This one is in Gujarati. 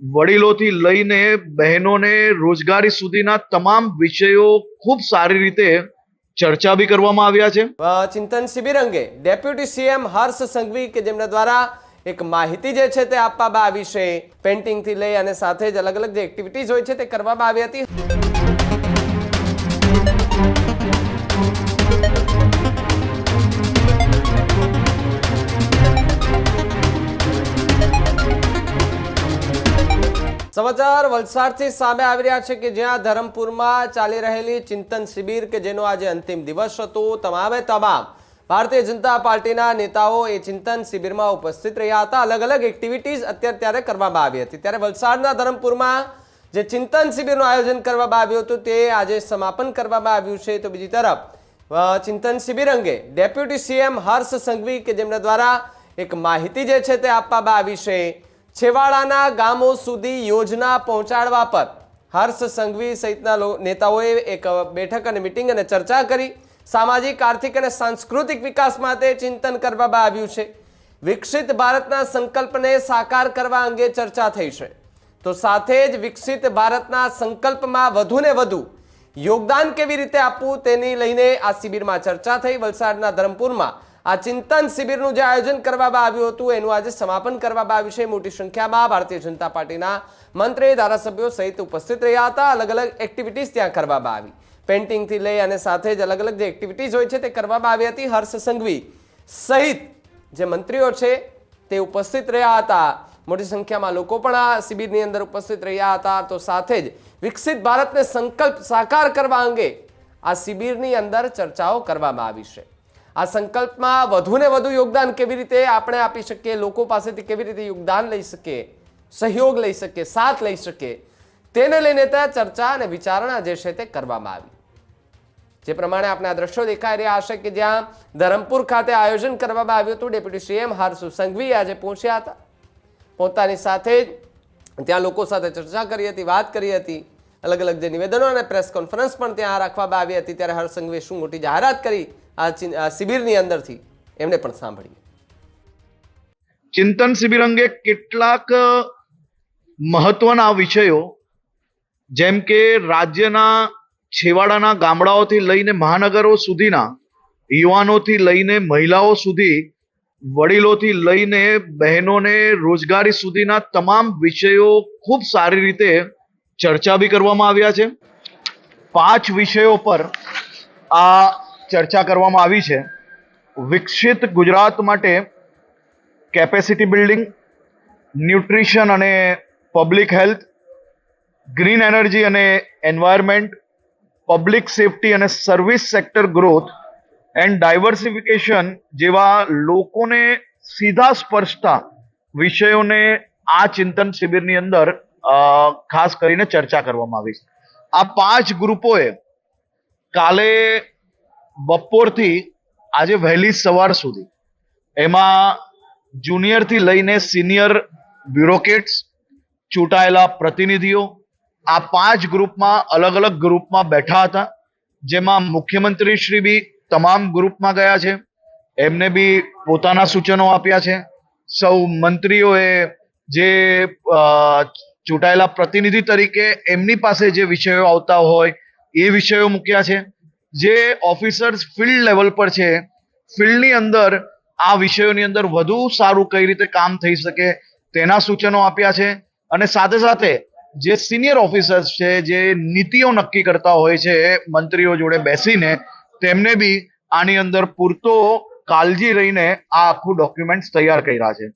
વડીલોથી લઈને બહેનોને રોજગારી સુધીના તમામ વિષયો ખૂબ સારી રીતે ચર્ચા બી કરવામાં આવ્યા છે. ચિંતન શિબિર અંગે ડેપ્યુટી સીએમ હર્ષ સંઘવી કે જેમના દ્વારા એક માહિતી જે છે તે આપવામાં આવી છે પેન્ટિંગથી લઈ અને સાથે જ અલગ અલગ જે એક્ટિવિટીઝ હોય છે તે કરવામાં આવી હતી. સમાચાર વલસાડથી સામે આવી રહ્યા છે કે જ્યાં ધરમપુરમાં ચાલી રહેલી ચિંતન શિબિર કે જેનો આજે અંતિમ દિવસ હતો, તમામે તમામ ભારતીય જનતા પાર્ટીના નેતાઓ એ ચિંતન શિબિરમાં ઉપસ્થિત રહ્યા હતા. અલગ અલગ એક્ટિવિટીઝ અત્યારે ત્યારે કરવામાં આવી હતી. ત્યારે વલસાડના ધરમપુરમાં જે ચિંતન શિબિરનું આયોજન કરવામાં આવ્યું હતું, તે આજે સમાપન કરવામાં આવ્યું છે. તો બીજી તરફ ચિંતન શિબિર અંગે ડેપ્યુટી સીએમ હર્ષ સંઘવી કે જેમના દ્વારા એક માહિતી જે છે તે આપવામાં આવી છે. છેવાડાના ગામો સુધી યોજના પહોંચાડવા પર હર્ષ સંઘવી સહિતના નેતાઓએ એક બેઠક અને મિટિંગ અને ચર્ચા કરી. સામાજિક, આર્થિક અને સાંસ્કૃતિક વિકાસ માટે ચિંતન કરવામાં આવ્યું છે. વિકસિત ભારતના સંકલ્પને સાકાર કરવા અંગે ચર્ચા થઈ છે. તો સાથે જ વિકસિત ભારતના સંકલ્પમાં વધુને વધુ યોગદાન કેવી રીતે આપવું તેની લઈને આ શિબિરમાં ચર્ચા થઈ. વલસાડના ધરમપુરમાં આ ચિંતન શિબિરનું જે આયોજન કરવામાં આવ્યું હતું, એનું આજે સમાપન કરવામાં આવ્યું છે. મોટી સંખ્યામાં ભારતીય જનતા પાર્ટીના મંત્રી, ધારાસભ્યો સહિત ઉપસ્થિત રહ્યા હતા. અલગ અલગ એક્ટિવિટીઝ ત્યાં કરવામાં આવી. પેન્ટિંગથી લઈ અને સાથે જ અલગ અલગ જે એક્ટિવિટીઝ હોય છે તે કરવામાં આવી હતી. હર્ષ સંઘવી સહિત જે મંત્રીઓ છે તે ઉપસ્થિત રહ્યા હતા. મોટી સંખ્યામાં લોકો પણ આ શિબિરની અંદર ઉપસ્થિત રહ્યા હતા. તો સાથે જ વિકસિત ભારતને સંકલ્પ સાકાર કરવા અંગે આ શિબિરની અંદર ચર્ચાઓ કરવામાં આવી છે. આ સંકલ્પમાં વધુને વધુ યોગદાન કેવી રીતે આપણે આપી શકીએ, લોકો પાસેથી કેવી રીતે યોગદાન લઈ શકીએ, સહયોગ લઈ શકીએ, સાથ લઈ શકીએ, તેને લઈને ત્યાં ચર્ચા અને વિચારણા જે છે તે કરવામાં આવી. જે પ્રમાણે આપણે આ દ્રશ્યો દેખાઈ રહ્યા હશે કે જ્યાં ધરમપુર ખાતે આયોજન કરવામાં આવ્યું હતું, ડેપ્યુટી સીએમ હર્ષ સંઘવી આજે પહોંચ્યા હતા. પોતાની સાથે જ ત્યાં લોકો સાથે ચર્ચા કરી હતી, વાત કરી હતી. અલગ અલગ જે નિવેદનો અને પ્રેસ કોન્ફરન્સ પણ ત્યાં રાખવામાં આવી હતી, ત્યારે હર્ષ સંઘવીએ શું મોટી જાહેરાત કરી આ શિબિરની અંદરથી એમને પણ સાંભળીએ. ચિંતન શિબિર અંગે કેટલાક મહત્વના વિષયો, જેમ કે રાજ્યના છેવાડાના ગામડાઓથી લઈને મહાનગરો સુધીના, યુવાનોથી લઈને મહિલાઓ સુધી, વડીલોથી લઈને બહેનોને રોજગારી સુધીના તમામ વિષયો ખૂબ સારી રીતે ચર્ચા બી કરવામાં આવ્યા છે. પાંચ વિષયો પર આ ચર્ચા કરવામાં આવી છે. વિકસિત ગુજરાત માટે કેપેસિટી બિલ્ડિંગ ન્યુટ્રિશન અને પબ્લિક હેલ્થ ગ્રીન એનર્જી અને એન્વાયરમેન્ટ પબ્લિક સેફટી અને service sector growth and diversification જેવા લોકોને સીધા સ્પર્શતા વિષયોને આ ચિંતન શિબિરની અંદર ખાસ કરીને ચર્ચા કરવામાં આવી છે. આ પાંચ ગ્રુપોએ કાલે બપોરથી આજે વહેલી સવાર સુધી. એમાં જુનિયરથી લઈને સિનિયર બ્યુરોક્રેટ્સ ચૂંટાયેલા પ્રતિનિધિઓ, આ પાંચ ગ્રુપમાં અલગ અલગ ગ્રુપમાં બેઠા હતા, જેમાં મુખ્યમંત્રી શ્રી બી તમામ ગ્રુપમાં ગયા છે. એમને બી પોતાના સૂચનો આપ્યા છે. સૌ મંત્રીઓએ જે ચૂંટાયેલા પ્રતિનિધિ તરીકે એમની પાસે જે વિષયો આવતા હોય, એ વિષયો મૂક્યા છે. જે ઓફિસર્સ ફિલ્ડ લેવલ પર છે ફિલ્ડની અંદર આ વિષયોની અંદર વધુ સારું કઈ રીતે કામ થઈ શકે તેના સૂચનો આપ્યા છે અને સાથે સાથે જે સિનિયર ઓફિસર્સ છે, જે નીતિઓ નક્કી કરતા હોય છે, મંત્રીઓ જોડે બેસીને તેમને બી આની અંદર પૂરતો કાળજી રહીને આ આખું ડોક્યુમેન્ટ્સ તૈયાર કર્યા છે.